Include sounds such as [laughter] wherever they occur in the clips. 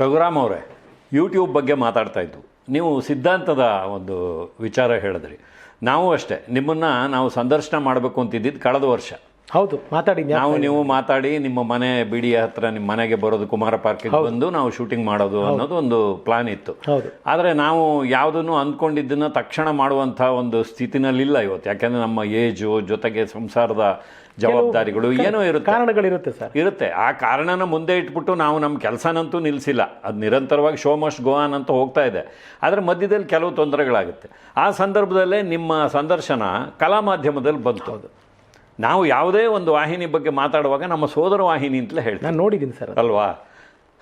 ರಘುರಾಮ್ ಅವರೇ ಯೂಟ್ಯೂಬ್ ಬಗ್ಗೆ ಮಾತಾಡ್ತಾ ಇದ್ದು. ನೀವು ಸಿದ್ಧಾಂತದ ಒಂದು ವಿಚಾರ ಹೇಳಿದ್ರಿ. ನಾವು ಅಷ್ಟೇ. ನಿಮ್ಮನ್ನು ನಾವು ಸಂದರ್ಶನ ಮಾಡಬೇಕು ಅಂತಿದ್ದಿದ್ದು ಕಳೆದ ವರ್ಷ. ಹೌದು ಮಾತಾಡಿ ನಾವು ನೀವು ಮಾತಾಡಿ ನಿಮ್ಮ ಮನೆ ಬಿಡಿಯ ಹತ್ರ ನಿಮ್ಮ ಮನೆಗೆ ಬರೋದು ಕುಮಾರ ಪಾರ್ಕಿಗೆ ಬಂದು ನಾವು ಶೂಟಿಂಗ್ ಮಾಡೋದು ಅನ್ನೋದು ಒಂದು ಪ್ಲಾನ್ ಇತ್ತು. ಹೌದು. ಆದರೆ ನಾವು ಯಾವುದನ್ನು ಅಂದ್ಕೊಂಡಿದ್ದನ್ನ ತಕ್ಷಣ ಮಾಡುವಂತಹ ಒಂದು ಸ್ಥಿತಿನಲ್ಲಿಲ್ಲ ಇವತ್ತು. ಯಾಕೆಂದರೆ ನಮ್ಮ ಏಜು ಜೊತೆಗೆ ಸಂಸಾರದ ಜವಾಬ್ದಾರಿಗಳು ಏನೋ ಇರುತ್ತೆ. ಕಾರಣಗಳಿರುತ್ತೆ ಸರ್. ಇರುತ್ತೆ. ಆ ಕಾರಣನ ಮುಂದೆ ಇಟ್ಬಿಟ್ಟು ನಾವು ನಮ್ಮ ಕೆಲಸನಂತೂ ನಿಲ್ಲಿಸಿಲ್ಲ ಅದು ನಿರಂತರವಾಗಿ ಶೋ ಮಸ್ಟ್ ಗೋವಾನ್ ಅಂತ ಹೋಗ್ತಾ ಇದೆ. ಆದರೆ ಮಧ್ಯದಲ್ಲಿ ಕೆಲವು ತೊಂದರೆಗಳಾಗುತ್ತೆ. ಆ ಸಂದರ್ಭದಲ್ಲೇ ನಿಮ್ಮ ಸಂದರ್ಶನ ಕಲಾ ಮಾಧ್ಯಮದಲ್ಲಿ ಬಂತು. ನಾವು ಯಾವುದೇ ಒಂದು ವಾಹಿನಿ ಬಗ್ಗೆ ಮಾತಾಡುವಾಗ ನಮ್ಮ ಸೋದರ ವಾಹಿನಿ ಅಂತಲೇ ಹೇಳ್ತೀವಿ. ನಾನು ನೋಡಿದ್ದೀನಿ ಸರ್ ಅಲ್ವಾ?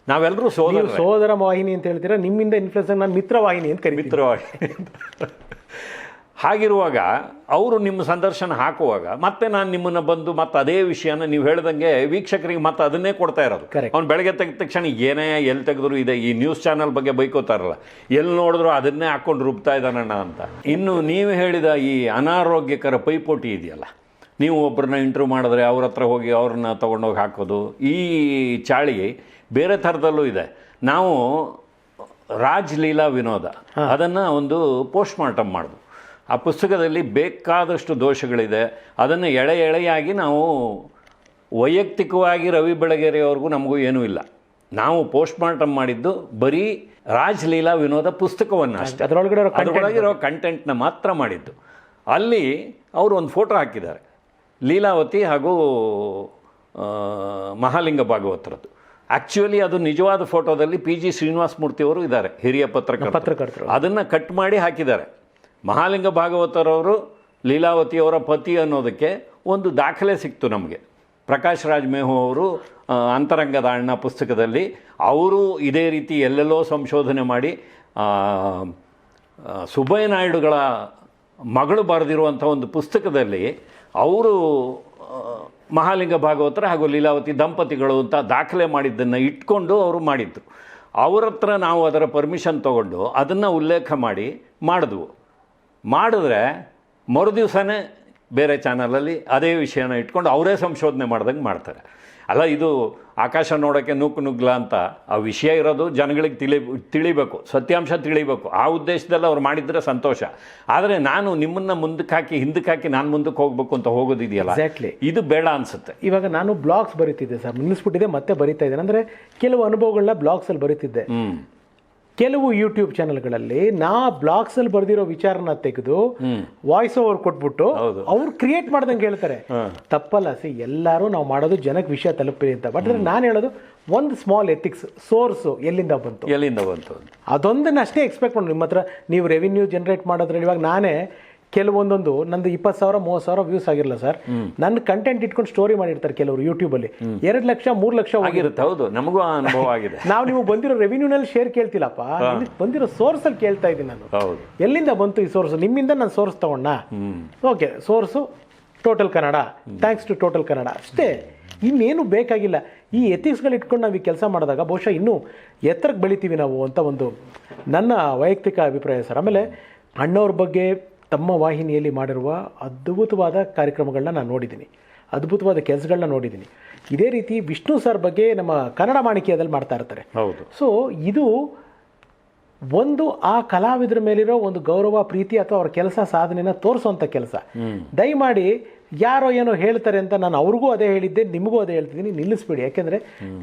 ನಾವೆಲ್ಲರೂ ಸೋದರ ಸೋದರ ವಾಹಿನಿ ಅಂತ ಹೇಳ್ತೀರಾ ನಿಮ್ಮಿಂದ ಇನ್ಫ್ಲೂಯೆನ್ಸ್ ನಾನು ಮಿತ್ರ ವಾಹಿನಿ ಅಂತ ಕರಿ ಮಿತ್ರ ವಾಹಿನಿ ಹಾಗಿರುವಾಗ ಅವರು ನಿಮ್ಮ ಸಂದರ್ಶನ ಹಾಕುವಾಗ ಮತ್ತೆ ನಾನು ನಿಮ್ಮನ್ನು ಬಂದು ಮತ್ತೆ ಅದೇ ವಿಷಯನ ನೀವು ಹೇಳ್ದಂಗೆ ವೀಕ್ಷಕರಿಗೆ ಮತ್ತೆ ಅದನ್ನೇ ಕೊಡ್ತಾ ಇರೋದು. ಅವ್ನು ಬೆಳಗ್ಗೆ ತೆಗೆದ ತಕ್ಷಣ ಏನೇ ಎಲ್ಲಿ ತೆಗೆದ್ರು ಇದೆ ಈ ನ್ಯೂಸ್ ಚಾನಲ್ ಬಗ್ಗೆ ಬೈಕೋತಾರಲ್ಲ ಎಲ್ಲಿ ನೋಡಿದ್ರು ಅದನ್ನೇ ಹಾಕ್ಕೊಂಡು ರುಬ್ತಾ ಇದ್ದಾನಣ್ಣ ಅಂತ. ಇನ್ನು ನೀವು ಹೇಳಿದ ಈ ಅನಾರೋಗ್ಯಕರ ಪೈಪೋಟಿ ಇದೆಯಲ್ಲ ನೀವು ಒಬ್ಬರನ್ನ ಇಂಟ್ರ್ಯೂ ಮಾಡಿದ್ರೆ ಅವ್ರ ಹತ್ರ ಹೋಗಿ ಅವ್ರನ್ನ ತೊಗೊಂಡೋಗಿ ಹಾಕೋದು ಈ ಚಾಳಿ ಬೇರೆ ಥರದಲ್ಲೂ ಇದೆ. ನಾವು ರಾಜ್ ಲೀಲಾ ವಿನೋದ ಅದನ್ನು ಒಂದು ಪೋಸ್ಟ್ ಮಾರ್ಟಮ್ ಮಾಡಿದ್ವು ಆ ಪುಸ್ತಕದಲ್ಲಿ ಬೇಕಾದಷ್ಟು ದೋಷಗಳಿದೆ. ಅದನ್ನು ಎಳೆ ಎಳೆಯಾಗಿ ನಾವು ವೈಯಕ್ತಿಕವಾಗಿ ರವಿ ಬೆಳಗೆರೆಯವ್ರಿಗೂ ನಮಗೂ ಏನೂ ಇಲ್ಲ. ನಾವು ಪೋಸ್ಟ್ ಮಾರ್ಟಮ್ ಮಾಡಿದ್ದು ಬರೀ ರಾಜ್ ಲೀಲಾ ವಿನೋದ ಪುಸ್ತಕವನ್ನು ಅಷ್ಟೇ. ಅದರೊಳಗಡೆ ಅದರೊಳಗಿರೋ ಕಂಟೆಂಟ್ನ ಮಾತ್ರ ಮಾಡಿದ್ದು. ಅಲ್ಲಿ ಅವರು ಒಂದು ಫೋಟೋ ಹಾಕಿದ್ದಾರೆ. ಲೀಲಾವತಿ ಹಾಗೂ ಮಹಾಲಿಂಗ ಭಾಗವತರದ್ದು. ಆ್ಯಕ್ಚುಲಿ ಅದು ನಿಜವಾದ ಫೋಟೋದಲ್ಲಿ ಪಿ ಜಿ ಶ್ರೀನಿವಾಸ ಮೂರ್ತಿಯವರು ಇದ್ದಾರೆ ಹಿರಿಯ ಪತ್ರಕರ್ತರು. ಪತ್ರಕರ್ತರು. ಅದನ್ನು ಕಟ್ ಮಾಡಿ ಹಾಕಿದ್ದಾರೆ. ಮಹಾಲಿಂಗ ಭಾಗವತರವರು ಲೀಲಾವತಿಯವರ ಪತಿ ಅನ್ನೋದಕ್ಕೆ ಒಂದು ದಾಖಲೆ ಸಿಕ್ತು ನಮಗೆ. ಪ್ರಕಾಶ್ ರಾಜ್ ಮೇಹು ಅವರು ಅಂತರಂಗದ ಅಣ್ಣ ಪುಸ್ತಕದಲ್ಲಿ. ಅವರು ಇದೇ ರೀತಿ ಎಲ್ಲೆಲ್ಲೋ ಸಂಶೋಧನೆ ಮಾಡಿ ಸುಬ್ಬಯ್ಯ ನಾಯ್ಡುಗಳ ಮಗಳು ಬರೆದಿರುವಂಥ ಒಂದು ಪುಸ್ತಕದಲ್ಲಿ ಅವರು ಮಹಾಲಿಂಗ ಭಾಗವತರ ಹಾಗೂ ಲೀಲಾವತಿ ದಂಪತಿಗಳು ಅಂತ ದಾಖಲೆ ಮಾಡಿದ್ದನ್ನು ಇಟ್ಕೊಂಡು ಅವರು ಮಾಡಿದ್ದು. ಅವ್ರ ಹತ್ರ ನಾವು ಅದರ ಪರ್ಮಿಷನ್ ತೊಗೊಂಡು ಅದನ್ನು ಉಲ್ಲೇಖ ಮಾಡಿ ಮಾಡಿದ್ವು. ಮಾಡಿದ್ರೆ ಮರುದಿವಸನೇ ಬೇರೆ ಚಾನಲಲ್ಲಿ ಅದೇ ವಿಷಯನ ಇಟ್ಕೊಂಡು ಅವರೇ ಸಂಶೋಧನೆ ಮಾಡ್ದಂಗೆ ಮಾಡ್ತಾರೆ. ಅಲ್ಲ, ಇದು ಆಕಾಶ ನೋಡೋಕ್ಕೆ ನೂಕು ನುಗ್ಲ ಅಂತ ಆ ವಿಷಯ ಇರೋದು ಜನಗಳಿಗೆ ತಿಳಿ ತಿಳಿಬೇಕು ಸತ್ಯಾಂಶ ತಿಳಿಬೇಕು. ಆ ಉದ್ದೇಶದಲ್ಲಿ ಅವ್ರು ಮಾಡಿದರೆ ಸಂತೋಷ. ಆದರೆ ನಾನು ನಿಮ್ಮನ್ನು ಮುಂದಕ್ಕೆ ಹಾಕಿ ಹಿಂದಕ್ಕೆ ಹಾಕಿ ನಾನು ಮುಂದಕ್ಕೆ ಹೋಗಬೇಕು ಅಂತ ಹೋಗೋದಿದೆಯಲ್ಲ? ಎಕ್ಸಾಕ್ಟ್ಲಿ ಇದು ಬೇಡ ಅನಿಸುತ್ತೆ. ಇವಾಗ ನಾನು ಬ್ಲಾಗ್ಸ್ ಬರೀತಿದ್ದೆ ಸರ್ ನಿಲ್ಲಿಸ್ಬಿಟ್ಟಿದೆ ಮತ್ತೆ ಬರಿತಾ ಇದ್ದೇನೆ. ಅಂದರೆ ಕೆಲವು ಅನುಭವಗಳನ್ನ ಬ್ಲಾಗ್ಸಲ್ಲಿ ಬರೀತಿದ್ದೆ. ಕೆಲವು ಯೂಟ್ಯೂಬ್ ಚಾನೆಲ್ಗಳಲ್ಲಿ ನಾ ಬ್ಲಾಗ್ಸಲ್ಲಿ ಬರೆದಿರೋ ವಿಚಾರನ ತೆಗೆದು ವಾಯ್ಸ್ ಓವರ್ ಕೊಟ್ಬಿಟ್ಟು. ಅವ್ರು ಕ್ರಿಯೇಟ್ ಮಾಡ್ದಂಗೆ ಹೇಳ್ತಾರೆ. ತಪ್ಪಲ್ಲ ಸಿ ಎಲ್ಲರೂ ನಾವು ಮಾಡೋದು ಜನಕ್ಕೆ ವಿಷಯ ತಲುಪಿರಿ ಅಂತ. ಬಟ್ ನಾನು ಹೇಳೋದು ಒಂದು ಸ್ಮಾಲ್ ಎಥಿಕ್ಸ್ ಸೋರ್ಸು ಎಲ್ಲಿಂದ ಬಂತು? ಎಲ್ಲಿಂದ ಬಂತು ಅಂತ. ಅದೊಂದನ್ನ ಅಷ್ಟೇ ಎಕ್ಸ್ಪೆಕ್ಟ್ ಮಾಡಿ ನಿಮ್ಮ ಹತ್ರ ನೀವು ರೆವಿನ್ಯೂ ಜನರೇಟ್ ಮಾಡೋದ್ರಲ್ಲಿ ಇವಾಗ ನಾನೇ ಕೆಲವೊಂದೊಂದು ನಂದು ಇಪ್ಪತ್ತು ಸಾವಿರ ಮೂವತ್ತು ಸಾವಿರ ವ್ಯೂಸ್ ಆಗಿರಲ್ಲ ಸರ್ ನನ್ನ ಕಂಟೆಂಟ್ ಇಟ್ಕೊಂಡು ಸ್ಟೋರಿ ಮಾಡಿರ್ತಾರೆ ಕೆಲವರು ಯೂಟ್ಯೂಬಲ್ಲಿ ಎರಡು ಲಕ್ಷ ಮೂರು ಲಕ್ಷ ಹೋಗಿ ಆಗಿರುತ್ತೆ ಹೌದು. ನಮಗೂ ಅನುಭವ ಆಗಿದೆ. ನಾವು ನೀವು ಬಂದಿರೋ ರೆವಿನ್ಯೂನಲ್ಲಿ ಶೇರ್ ಕೇಳ್ತಿಲ್ಲಪ್ಪ. ಬಂದಿರೋ ಬಂದಿರೋ ಸೋರ್ಸಲ್ಲಿ ಕೇಳ್ತಾ ಇದ್ದೀನಿ ನಾನು. ಎಲ್ಲಿಂದ ಬಂತು ಈ ಸೋರ್ಸ್ ನಿಮ್ಮಿಂದ ನಾನು ಸೋರ್ಸ್ ತಗೊಂಡ okay source total Kannada thanks to total Kannada ಅಷ್ಟೇ ಇನ್ನೇನು ಬೇಕಾಗಿಲ್ಲ. ಈ ಎಥಿಕ್ಸ್ಗಳು ಇಟ್ಕೊಂಡು ನಾವು ಈ ಕೆಲಸ ಮಾಡಿದಾಗ ಬಹುಶಃ ಇನ್ನೂ ಎತ್ತರಕ್ಕೆ ಬೆಳಿತೀವಿ ನಾವು ಅಂತ ಒಂದು ನನ್ನ ವೈಯಕ್ತಿಕ ಅಭಿಪ್ರಾಯ ಸರ್ ಆಮೇಲೆ ಅಣ್ಣವ್ರ ಬಗ್ಗೆ ತಮ್ಮ ವಾಹಿನಿಯಲ್ಲಿ ಮಾಡಿರುವ ಅದ್ಭುತವಾದ ಕಾರ್ಯಕ್ರಮಗಳನ್ನ ನಾನು ನೋಡಿದ್ದೀನಿ. ಅದ್ಭುತವಾದ ಕೆಲಸಗಳನ್ನ ನೋಡಿದ್ದೀನಿ. ಇದೇ ರೀತಿ ವಿಷ್ಣು ಸರ್ ಬಗ್ಗೆ ನಮ್ಮ ಕನ್ನಡ ಮಾಣಿಕ್ಯದಲ್ಲಿ ಮಾಡ್ತಾ ಇರ್ತಾರೆ. ಹೌದು. ಸೊ ಇದು ಒಂದು ಆ ಕಲಾವಿದರ ಮೇಲಿರೋ ಒಂದು ಗೌರವ ಪ್ರೀತಿ ಅಥವಾ ಅವ್ರ ಕೆಲಸ ಸಾಧನೆನ ತೋರಿಸುವಂಥ ಕೆಲಸ. ದಯಮಾಡಿ ಯಾರೋ ಏನೋ ಹೇಳ್ತಾರೆ ಅಂತ ನಾನು ಅವ್ರಿಗೂ ಅದೇ ಹೇಳಿದ್ದೆ ನಿಮಗೂ ಅದೇ ಹೇಳ್ತಿದ್ದೀನಿ ನಿಲ್ಲಿಸ್ಬಿಡಿ. ಯಾಕೆಂದರೆ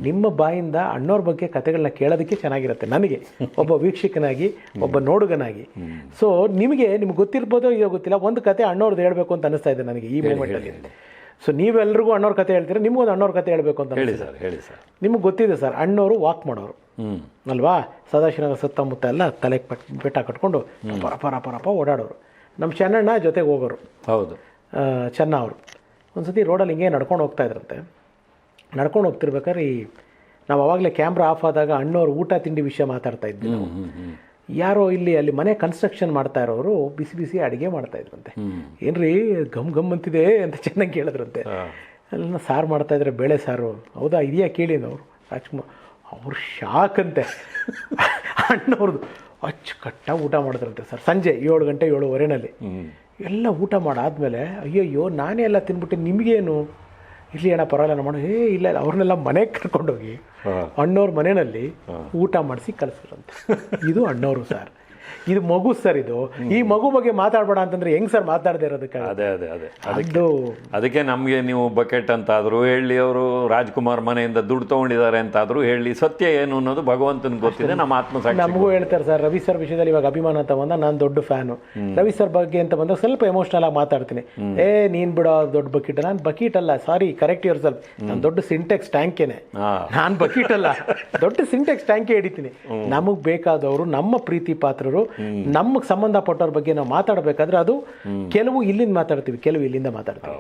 ನಿಮ್ಮ ಬಾಯಿಂದ ಅಣ್ಣವ್ರ ಬಗ್ಗೆ ಕತೆಗಳನ್ನ ಕೇಳೋದಕ್ಕೆ ಚೆನ್ನಾಗಿರುತ್ತೆ ನನಗೆ. ಒಬ್ಬ ವೀಕ್ಷಕನಾಗಿ ಒಬ್ಬ ನೋಡುಗನಾಗಿ. ಸೊ ನಿಮಗೆ ನಿಮ್ಗೆ ಗೊತ್ತಿರ್ಬೋದು ಇದೋ ಗೊತ್ತಿಲ್ಲ ಒಂದು ಕತೆ ಅಣ್ಣವ್ರದ್ದು ಹೇಳಬೇಕು ಅಂತ ಅನಿಸ್ತಾ ಇದೆ ನನಗೆ ಈ ಮೂಮೆಂಟಲ್ಲಿ ಸೊ ನೀವೆಲ್ಲರಿಗೂ ಅಣ್ಣವ್ರ ಕತೆ ಹೇಳ್ತೀರಾ ನಿಮಗೊಂದು ಒಂದು ಅಣ್ಣವ್ರ ಕತೆ ಹೇಳಬೇಕು ಅಂತ ಹೇಳಿ ಸರ್ ಹೇಳಿ ಸರ್. ನಿಮಗೆ ಗೊತ್ತಿದೆ ಸರ್ ಅಣ್ಣವರು ವಾಕ್ ಮಾಡೋರು. ಅಲ್ವಾ? ಸದಾಶಿವನಗರ ಸುತ್ತಮುತ್ತ ಎಲ್ಲ ತಲೆಗೆ ಪಟ್ ಬೆಟ್ಟ ಕಟ್ಕೊಂಡು ಪರ ಪರ ಪರಪ ಓಡಾಡೋರು. ನಮ್ಮ ಚೆನ್ನಣ್ಣ ಜೊತೆಗೆ ಹೋಗೋರು. ಹೌದು. ಚೆನ್ನ ಅವರು. ಒಂದು ಸತಿ ರೋಡಲ್ಲಿ ಹಿಂಗೆ ನಡ್ಕೊಂಡು ಹೋಗ್ತಾ ಇದ್ರಂತೆ. ನಡ್ಕೊಂಡು ಹೋಗ್ತಿರ್ಬೇಕಾದ್ರೆ ಈ ನಾವು ಆವಾಗಲೇ ಕ್ಯಾಮ್ರಾ ಆಫ್ ಆದಾಗ ಅಣ್ಣವ್ರು ಊಟ ತಿಂಡಿ ವಿಷಯ ಮಾತಾಡ್ತಾ ಇದ್ವಿ ನಾವು. ಯಾರೋ ಇಲ್ಲಿ ಅಲ್ಲಿ ಮನೆ ಕನ್ಸ್ಟ್ರಕ್ಷನ್ ಮಾಡ್ತಾ ಇರೋರು ಬಿಸಿ ಬಿಸಿ ಅಡುಗೆ ಮಾಡ್ತಾ ಇದ್ರಂತೆ. ಏನ್ರಿ ಗಮ್ ಗಮ್ ಅಂತಿದೆ ಅಂತ ಚೆನ್ನಾಗಿ ಕೇಳಿದ್ರಂತೆ. ಅಲ್ಲ ಸಾರು ಮಾಡ್ತಾ ಇದ್ರೆ ಬೇಳೆ ಸಾರು. ಹೌದಾ? ಇದೆಯಾ ಕೇಳಿ ಅವರು ರಾಜ್ಕುಮಾರ್ ಅವ್ರು ಶಾಕ್ ಅಂತೆ. ಅಣ್ಣವ್ರದ್ದು ಅಚ್ಚುಕಟ್ಟಾಗಿ ಊಟ ಮಾಡಿದ್ರಂತೆ ಸರ್. ಸಂಜೆ ಏಳು ಗಂಟೆ ಏಳುವರೆನಲ್ಲಿ. ಎಲ್ಲ ಊಟ ಮಾಡಾದ್ಮೇಲೆ ಅಯ್ಯಯ್ಯೋ ನಾನೇ ಎಲ್ಲ ತಿನ್ಬಿಟ್ಟೆ ನಿಮಗೇನು? ಇಲ್ಲಿ ಅಣ್ಣ ಪರವಾಗಿಲ್ಲ ಮಾಡು ಏ ಇಲ್ಲ ಇಲ್ಲ ಅವ್ರನ್ನೆಲ್ಲ ಮನೆಗೆ ಕರ್ಕೊಂಡೋಗಿ ಅಣ್ಣವ್ರ ಮನೆಯಲ್ಲಿ ಊಟ ಮಾಡಿಸಿ ಕಲಿಸ್ರಂತೆ ಇದು ಅಣ್ಣವರು ಸರ್. ಇದು ಮಗು ಸರ್ ಇದು. ಈ ಮಗು ಬಗ್ಗೆ ಮಾತಾಡ್ಬೇಡ ಅಂತಂದ್ರೆ ಹೆಂಗ್ ಸರ್ ಮಾತಾಡದೆ ಇರೋದಕ್ಕೆ ಅದೇ ಅದೇ ಅದೇ. ಅದು ಅದಕ್ಕೆ ನಮಗೆ ನೀವು ಬಕೆಟ್ ಅಂತಾದರೂ ಹೇಳಿ ಅವರು ರಾಜ್ಕುಮಾರ್ ಮನೆಯಿಂದ ದುಡ್ಡು ತೊಗೊಂಡಿದ್ದಾರೆ ಅಂತಾದರೂ ಹೇಳಿ ಸತ್ಯ ಏನು ಅನ್ನೋದು ಭಗವಂತನ ಗೊತ್ತಿದೆ ನಮ್ಮ ಆತ್ಮಸಾಕ್ಷಿ ನಮಗೂ ಹೇಳ್ತಾರೆ ಸರ್ ರವಿ ಸರ್ ವಿಷಯದಲ್ಲಿ ಇವಾಗ ಅಭಿಮಾನ ಅಂತ ಬಂದ ನಾನು ದೊಡ್ಡ ಫ್ಯಾನು ರವಿ ಸರ್ ಬಗ್ಗೆ ಅಂತ ಬಂದಾಗ ಸ್ವಲ್ಪ ಎಮೋಷನಲ್ ಆಗಿ ಮಾತಾಡ್ತೀನಿ. ಏ ನೀನ್ ಬಿಡೋ ದೊಡ್ಡ ಬಕೀಟ್ ನಾನು ಬಕೆಟ್ ಅಲ್ಲ ಸಾರಿ ಕರೆಕ್ಟ್ ಯುವರ್ ಸ್ವಲ್ಪ ನಾನು ದೊಡ್ಡ ಸಿಂಟೆಕ್ಸ್ ಟ್ಯಾಂಕೇನೆ ನಾನು ಬಕೀಟ್ ಅಲ್ಲ. [laughs] ದೊಡ್ಡ ಸಿಂಟೆಕ್ಸ್ ಟ್ಯಾಂಕೇ ಹಿಡಿತೀನಿ. ನಮಗ್ ಬೇಕಾದವರು ನಮ್ಮ ಪ್ರೀತಿ ಪಾತ್ರರು ನಮಗೆ ಸಂಬಂಧಪಟ್ಟವ್ರ ಬಗ್ಗೆ ನಾವು ಮಾತಾಡಬೇಕಾದ್ರೆ ಅದು ಕೆಲವು ಇಲ್ಲಿಂದ ಮಾತಾಡ್ತೀವಿ ಕೆಲವು ಇಲ್ಲಿಂದ ಮಾತಾಡ್ತೀವಿ.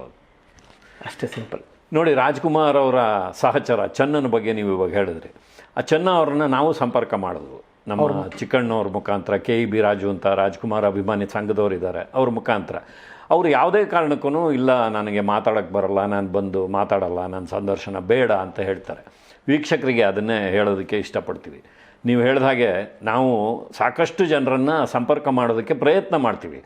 ಅಷ್ಟೇ ಸಿಂಪಲ್ ನೋಡಿ ರಾಜ್ಕುಮಾರ್ ಅವರ ಸಹಚರ ಚನ್ನನ ಬಗ್ಗೆ ನೀವು ಇವಾಗ ಹೇಳಿದ್ರಿ. ಆ ಚನ್ನ ಅವ್ರನ್ನ ನಾವು ಸಂಪರ್ಕ ಮಾಡಿದ್ವು. ನಮ್ಮ ಚಿಕ್ಕಣ್ಣವ್ರ ಮುಖಾಂತರ ಕೆ ಇ ಬಿ ರಾಜು ಅಂತ ರಾಜ್ಕುಮಾರ್ ಅಭಿಮಾನಿ ಸಂಘದವರು ಇದ್ದಾರೆ ಅವ್ರ ಮುಖಾಂತರ. ಅವರು ಯಾವುದೇ ಕಾರಣಕ್ಕೂ ಇಲ್ಲ ನನಗೆ ಮಾತಾಡೋಕ್ಕೆ ಬರಲ್ಲ ನಾನು ಬಂದು ಮಾತಾಡಲ್ಲ ನನ್ನ ಸಂದರ್ಶನ ಬೇಡ ಅಂತ ಹೇಳ್ತಾರೆ. ವೀಕ್ಷಕರಿಗೆ ಅದನ್ನೇ ಹೇಳೋದಕ್ಕೆ ಇಷ್ಟಪಡ್ತೀವಿ. ನೀವು ಹೇಳಿದ ಹಾಗೆ ನಾವು ಸಾಕಷ್ಟು ಜನರನ್ನು ಸಂಪರ್ಕ ಮಾಡೋದಕ್ಕೆ ಪ್ರಯತ್ನ ಮಾಡ್ತೀವಿ.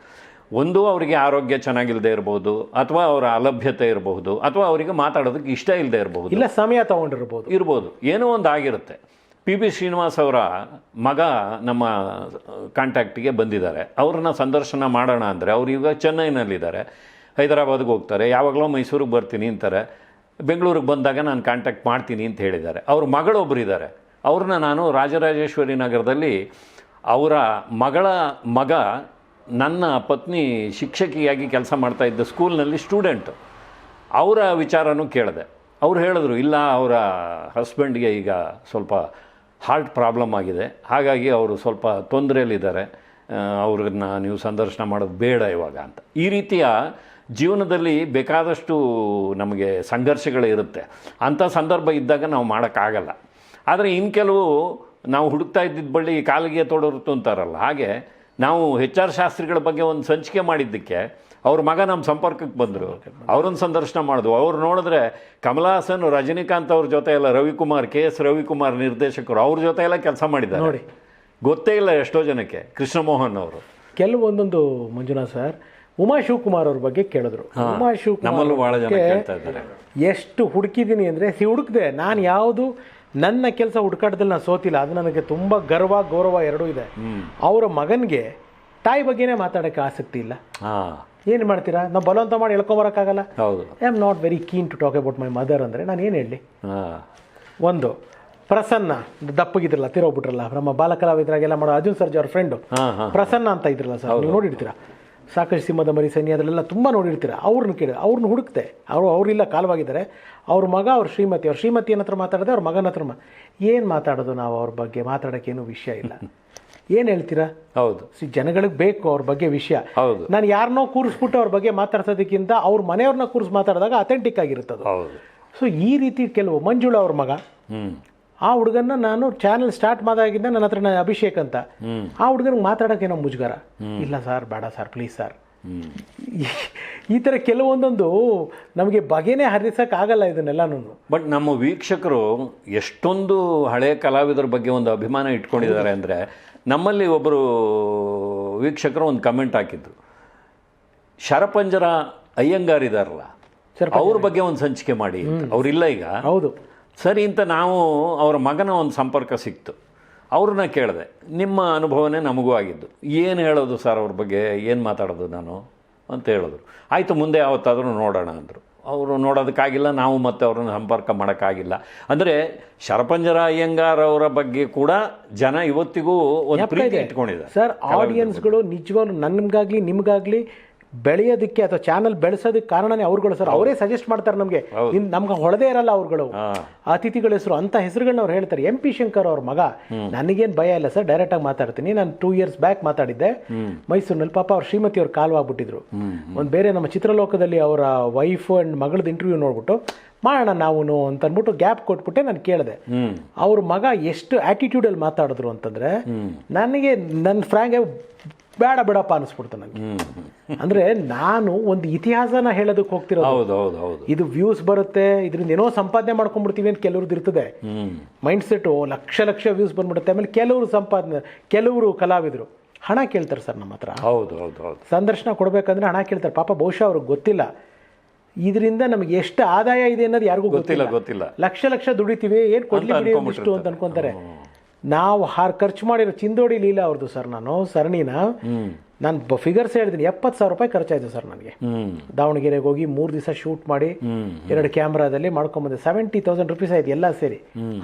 ಒಂದು ಅವರಿಗೆ ಆರೋಗ್ಯ ಚೆನ್ನಾಗಿಲ್ಲದೆ ಇರಬಹುದು ಅಥವಾ ಅವರ ಅಲಭ್ಯತೆ ಇರಬಹುದು ಅಥವಾ ಅವರಿಗೆ ಮಾತಾಡೋದಕ್ಕೆ ಇಷ್ಟ ಇಲ್ಲದೆ ಇರಬಹುದು. ಇಲ್ಲ ಸಮಯ ತಗೊಂಡಿರ್ಬೋದು. ಇರ್ಬೋದು. ಏನೋ ಒಂದು ಆಗಿರುತ್ತೆ. ಪಿ ಬಿ ಶ್ರೀನಿವಾಸ್ ಅವರ ಮಗ ನಮ್ಮ ಕಾಂಟ್ಯಾಕ್ಟಿಗೆ ಬಂದಿದ್ದಾರೆ. ಅವ್ರನ್ನ ಸಂದರ್ಶನ ಮಾಡೋಣ ಅಂದರೆ ಅವರು ಈಗ ಚೆನ್ನೈನಲ್ಲಿದ್ದಾರೆ. ಹೈದರಾಬಾದ್ಗೆ ಹೋಗ್ತಾರೆ. ಯಾವಾಗಲೋ ಮೈಸೂರಿಗೆ ಬರ್ತೀನಿ ಅಂತಾರೆ. ಬೆಂಗಳೂರಿಗೆ ಬಂದಾಗ ನಾನು ಕಾಂಟ್ಯಾಕ್ಟ್ ಮಾಡ್ತೀನಿ ಅಂತ ಹೇಳಿದ್ದಾರೆ. ಅವ್ರ ಮಗಳೊಬ್ಬರು ಇದ್ದಾರೆ. ಅವ್ರನ್ನ ನಾನು ರಾಜರಾಜೇಶ್ವರಿ ನಗರದಲ್ಲಿ ಅವರ ಮಗಳ ಮಗ, ನನ್ನ ಪತ್ನಿ ಶಿಕ್ಷಕಿಯಾಗಿ ಕೆಲಸ ಮಾಡ್ತಾ ಇದ್ದ ಸ್ಕೂಲ್ನಲ್ಲಿ ಸ್ಟೂಡೆಂಟು. ಅವರ ವಿಚಾರನೂ ಕೇಳಿದೆ. ಅವ್ರು ಹೇಳಿದ್ರು, ಇಲ್ಲ, ಅವರ ಹಸ್ಬೆಂಡ್ಗೆ ಈಗ ಸ್ವಲ್ಪ ಹಾರ್ಟ್ ಪ್ರಾಬ್ಲಮ್ ಆಗಿದೆ. ಹಾಗಾಗಿ ಅವರು ಸ್ವಲ್ಪ ತೊಂದರೆಯಲ್ಲಿದ್ದಾರೆ. ಅವ್ರನ್ನ ನೀವು ಸಂದರ್ಶನ ಮಾಡೋದು ಬೇಡ ಇವಾಗ ಅಂತ. ಈ ರೀತಿಯ ಜೀವನದಲ್ಲಿ ಬೇಕಾದಷ್ಟು ನಮಗೆ ಸಂಘರ್ಷಗಳಿರುತ್ತೆ ಅಂಥ ಸಂದರ್ಭ ಇದ್ದಾಗ ನಾವು ಮಾಡೋಕ್ಕಾಗಲ್ಲ. ಆದರೆ ಇನ್ನು ಕೆಲವು ನಾವು ಹುಡುಕ್ತಾ ಇದ್ದಿದ್ದ ಬಳ್ಳಿ ಕಾಲಿಗೆ ತೊಡರುತ್ತು ಅಂತಾರಲ್ಲ. ಹಾಗೆ ನಾವು ಹೆಚ್ ಆರ್ ಶಾಸ್ತ್ರಿಗಳ ಬಗ್ಗೆ ಒಂದು ಸಂಚಿಕೆ ಮಾಡಿದ್ದಕ್ಕೆ ಅವ್ರ ಮಗ ನಮ್ಮ ಸಂಪರ್ಕಕ್ಕೆ ಬಂದರು. ಅವರನ್ನು ಸಂದರ್ಶನ ಮಾಡಿದ್ವು. ಅವ್ರು ನೋಡಿದ್ರೆ ಕಮಲಾಸನ್ ರಜನಿಕಾಂತ್ ಅವ್ರ ಜೊತೆ ಎಲ್ಲ ರವಿಕುಮಾರ್ ಕೆ ಎಸ್ ರವಿಕುಮಾರ್ ನಿರ್ದೇಶಕರು ಅವ್ರ ಜೊತೆ ಎಲ್ಲ ಕೆಲಸ ಮಾಡಿದ್ದಾರೆ. ನೋಡಿ. ಗೊತ್ತೇ ಇಲ್ಲ ಎಷ್ಟೋ ಜನಕ್ಕೆ ಕೃಷ್ಣಮೋಹನ್ ಅವರು. ಕೆಲವೊಂದೊಂದು ಮಂಜುನಾಥ್ ಸರ್ ಉಮಾ ಶಿವಕುಮಾರ್ ಅವ್ರ ಬಗ್ಗೆ ಕೇಳಿದ್ರು. ಉಮಾ ಶಿವಕುಮಾರ್ ಎಷ್ಟು ಹುಡುಕಿದ್ದೀನಿ ಅಂದರೆ ಸಿ ಹುಡುಕ್ದೆ ನಾನು ಯಾವುದು ನನ್ನ ಕೆಲಸ ಹುಡುಕಾಟದಲ್ಲಿ ನಾನು ಸೋತಿಲ್ಲ ಅದು ನನಗೆ ತುಂಬ ಗರ್ವ ಗೌರವ ಎರಡೂ ಇದೆ. ಅವರ ಮಗನಿಗೆ ತಾಯಿ ಬಗ್ಗೆನೇ ಮಾತಾಡೋಕ್ಕೆ ಆಸಕ್ತಿ ಇಲ್ಲ. ಏನು ಮಾಡ್ತೀರಾ? ನಾವು ಬಲವಂತ ಮಾಡಿ ಹೇಳ್ಕೊಂಬರೋಕ್ಕಾಗಲ್ಲ ಹೌದು. I am not very keen to talk about my mother ಅಂದರೆ ನಾನು ಏನು ಹೇಳಲಿ ಹಾಂ. ಒಂದು ಪ್ರಸನ್ನ ದಪ್ಪಗಿದ್ರಲ್ಲ ತಿರೋಗ್ಬಿಟ್ರಲ್ಲ ನಮ್ಮ ಬಾಲಕಲಾವಿದ್ರಾಗೆಲ್ಲ ಮಾಡೋ ಅರ್ಜುನ್ ಸರ್ಜಿ ಅವ್ರ ಫ್ರೆಂಡು ಪ್ರಸನ್ನ ಅಂತ ಇದ್ರಲ್ಲ ಸರ್ ನೀವು ನೋಡಿರ್ತೀರಾ? ಸಾಕಷ್ಟು ಸಿಂಹದ ಮರಿ ಸೈನ್ಯ ಅದರಲ್ಲೆಲ್ಲ ತುಂಬ ನೋಡಿರ್ತೀರ. ಅವ್ರನ್ನ ಕೇಳಿ ಅವ್ರನ್ನ ಹುಡುಕ್ತೆ. ಅವರು ಅವರಿಲ್ಲ ಕಾಲವಾಗಿದ್ದಾರೆ. ಅವ್ರ ಮಗ ಅವ್ರ ಶ್ರೀಮತಿ ಅವ್ರ ಶ್ರೀಮತಿ ಹತ್ರ ಮಾತಾಡಿದೆ ಅವ್ರ ಮಗನ ಹತ್ರ ಏನು ಮಾತಾಡೋದು ನಾವು ಅವ್ರ ಬಗ್ಗೆ? ಮಾತಾಡೋಕ್ಕೇನು ವಿಷಯ ಇಲ್ಲ. [laughs] ಏನು ಹೇಳ್ತೀರಾ? ಹೌದು. ಸಿ ಜನಗಳಿಗೆ ಬೇಕು ಅವ್ರ ಬಗ್ಗೆ ವಿಷಯ. ಹೌದು. ನಾನು ಯಾರನ್ನೋ ಕೂರಿಸ್ಬಿಟ್ಟು ಅವ್ರ ಬಗ್ಗೆ ಮಾತಾಡ್ಸೋದಕ್ಕಿಂತ ಅವ್ರ ಮನೆಯವ್ರನ್ನ ಕೂರಿಸಿ ಮಾತಾಡಿದಾಗ ಅಥೆಂಟಿಕ್ ಆಗಿರುತ್ತದೆ. ಹೌದು. ಸೊ ಈ ರೀತಿ ಕೆಲವು ಮಂಜುಳ ಅವ್ರ ಮಗ ಆ ಹುಡುಗನ್ನ ನಾನು ಚಾನೆಲ್ ಸ್ಟಾರ್ಟ್ ಮಾಡಿದಾಗಿಂದ ನನ್ನ ಹತ್ರ ನಾನು ಅಭಿಷೇಕ್ ಅಂತ. ಆ ಹುಡುಗನಿಗೆ ಮಾತಾಡೋಕ್ಕೇನೋ ಮುಜುಗರ. ಇಲ್ಲ ಸರ್ ಬೇಡ ಸರ್ ಪ್ಲೀಸ್ ಸರ್. ಈ ಥರ ಕೆಲವೊಂದೊಂದು ನಮಗೆ ಬಗೆನೇ ಹರಿಸೋಕ್ಕಾಗಲ್ಲ ಇದನ್ನೆಲ್ಲನೂ ಬಟ್ ನಮ್ಮ ವೀಕ್ಷಕರು ಎಷ್ಟೊಂದು ಹಳೆಯ ಕಲಾವಿದರ ಬಗ್ಗೆ ಒಂದು ಅಭಿಮಾನ ಇಟ್ಕೊಂಡಿದ್ದಾರೆ ಅಂದರೆ ನಮ್ಮಲ್ಲಿ ಒಬ್ಬರು ವೀಕ್ಷಕರು ಒಂದು ಕಮೆಂಟ್ ಹಾಕಿದ್ರು ಶರಪಂಜರ ಅಯ್ಯಂಗಾರ್ ಇದಾರಲ್ಲ ಅವ್ರ ಬಗ್ಗೆ ಒಂದು ಸಂಚಿಕೆ ಮಾಡಿ ಅವ್ರಿಲ್ಲ ಈಗ. ಹೌದು. ಸರಿ ಅಂತ ನಾವು ಅವರ ಮಗನ ಒಂದು ಸಂಪರ್ಕ ಸಿಕ್ತು. ಅವ್ರನ್ನ ಕೇಳಿದೆ ನಿಮ್ಮ ಅನುಭವನೇ ನಮಗೂ ಆಗಿದ್ದು. ಏನು ಹೇಳೋದು ಸರ್ ಅವ್ರ ಬಗ್ಗೆ? ಏನು ಮಾತಾಡೋದು ನಾನು? ಅಂತ ಹೇಳಿದ್ರು. ಆಯಿತು ಮುಂದೆ ಯಾವತ್ತಾದರೂ ನೋಡೋಣ ಅಂದರು. ಅವರು ನೋಡೋದಕ್ಕಾಗಿಲ್ಲ ನಾವು ಮತ್ತೆ ಅವ್ರನ್ನ ಸಂಪರ್ಕ ಮಾಡೋಕ್ಕಾಗಿಲ್ಲ. ಅಂದರೆ ಶರಪಂಜರ ಅಯ್ಯಂಗಾರ್ ಅವರ ಬಗ್ಗೆ ಕೂಡ ಜನ ಇವತ್ತಿಗೂ ಒಂದು ಪ್ರೀತಿ ಇಟ್ಕೊಂಡಿದ್ದಾರೆ. ಸರ್ ಆಡಿಯನ್ಸ್ಗಳು ನಿಜವಾಗ್ಲೂ ನನಗಾಗಲಿ ನಿಮ್ಗಾಗ್ಲಿ ಬೆಳೆಯೋದಕ್ಕೆ ಅಥವಾ ಚಾನಲ್ ಬೆಳೆಸೋದಕ್ಕೆ ಕಾರಣನೇ ಅವ್ರುಗಳು ಸರ್. ಅವರೇ ಸಜೆಸ್ಟ್ ಮಾಡ್ತಾರೆ ನಮಗೆ. ನಮ್ಗೆ ಹೊಳದೇ ಇರಲ್ಲ ಅವ್ರುಗಳು. ಅತಿಥಿಗಳ ಹೆಸರು ಅಂತ ಹೆಸರುಗಳನ್ನ ಅವ್ರು ಹೇಳ್ತಾರೆ. ಎಂ ಪಿ ಶಂಕರ್ ಅವ್ರ ಮಗ. ನನಗೇನು ಭಯ ಇಲ್ಲ ಸರ್ ಡೈರೆಕ್ಟ್ ಆಗಿ ಮಾತಾಡ್ತೀನಿ. ನಾನು ಟೂ ಇಯರ್ಸ್ ಬ್ಯಾಕ್ ಮಾತಾಡಿದ್ದೆ. ಮೈಸೂರಿನಲ್ಲಿ ಪಾಪ ಅವ್ರ ಶ್ರೀಮತಿ ಅವ್ರು ಕಾಲ್ವಾಗ್ಬಿಟ್ಟಿದ್ರು ಒಂದು ಬೇರೆ ನಮ್ಮ ಚಿತ್ರಲೋಕದಲ್ಲಿ ಅವರ ವೈಫ್ ಅಂಡ್ ಮಗಳದ್ದು ಇಂಟರ್ವ್ಯೂ ನೋಡ್ಬಿಟ್ಟು ಮಾಡೋಣ ನಾವು ಅಂತ ಅಂದ್ಬಿಟ್ಟು ಗ್ಯಾಪ್ ಕೊಟ್ಬಿಟ್ಟೆ ನಾನು ಕೇಳಿದೆ. ಅವ್ರ ಮಗ ಎಷ್ಟು ಆಟಿಟ್ಯೂಡಲ್ಲಿ ಮಾತಾಡಿದ್ರು ಅಂತಂದ್ರೆ ನನಗೆ ನನ್ನ ಫ್ರ್ಯಾಂಗ್ ಬೇಡ ಬೇಡಪ್ಪ ಅನಿಸ್ಬಿಡ್ತು ನನಗೆ ಅಂದರೆ ನಾನು ಒಂದು ಇತಿಹಾಸನ ಹೇಳೋದಕ್ಕೆ ಹೋಗ್ತಿರೋದು. ಹೌದು ಹೌದು ಹೌದು. ಇದು ವ್ಯೂಸ್ ಬರುತ್ತೆ ಇದರಿಂದ ಏನೋ ಸಂಪಾದನೆ ಮಾಡ್ಕೊಂಡ್ಬಿಡ್ತೀವಿ ಅಂತ ಕೆಲವ್ರದ್ದು ಇರ್ತದೆ. Mind set lakh lakh views ಬಂದ್ಬಿಡುತ್ತೆ. ಆಮೇಲೆ ಕೆಲವರು ಸಂಪಾದನೆ ಕೆಲವರು ಕಲಾವಿದರು. ಹಣ ಕೇಳ್ತಾರೆ ಸರ್ ನಮ್ಮ ಹತ್ರ. ಹೌದು ಹೌದು ಹೌದು. ಸಂದರ್ಶನ ಕೊಡಬೇಕಂದ್ರೆ ಹಣ ಕೇಳ್ತಾರೆ. ಪಾಪ ಬಹುಶಃ ಅವ್ರಿಗೆ ಗೊತ್ತಿಲ್ಲ. ಇದರಿಂದ ನಮಗೆ ಎಷ್ಟು ಆದಾಯ ಇದೆ ಅನ್ನೋದು ಯಾರಿಗೂ ಗೊತ್ತಿಲ್ಲ. ಗೊತ್ತಿಲ್ಲ ಗೊತ್ತಿಲ್ಲ. ಲಕ್ಷ ಲಕ್ಷ ದುಡಿತೀವಿ ಏನು ಕೊಡ್ಲಿ ಬಿಡಿ ಇಷ್ಟು ಅಂತ ಅನ್ಕೊಂತಾರೆ. ನಾವು ಹಾರ್ ಖರ್ಚು ಮಾಡಿರೋ ಚಿಂದೋಡಿ ಲೀಲಾ ಅವ್ರದ್ದು ಸರ್ ನಾನು ಸರಣಿನ. ನಾನು ಫಿಗರ್ಸ್ ಹೇಳಿದ್ದೀನಿ ಎಪ್ಪತ್ತು ಸಾವಿರ ರೂಪಾಯಿ ಖರ್ಚಾಯ್ತು ಸರ್ ನನಗೆ. ದಾವಣಗೆರೆಗೆ ಹೋಗಿ ಮೂರು ದಿವಸ ಶೂಟ್ ಮಾಡಿ ಎರಡು ಕ್ಯಾಮ್ರಾದಲ್ಲಿ ಮಾಡ್ಕೊಂಬಂದೆ. ಸೆವೆಂಟಿ ತೌಸಂಡ್ ರುಪೀಸ್ ಆಯ್ತು ಎಲ್ಲ ಸೇರಿ.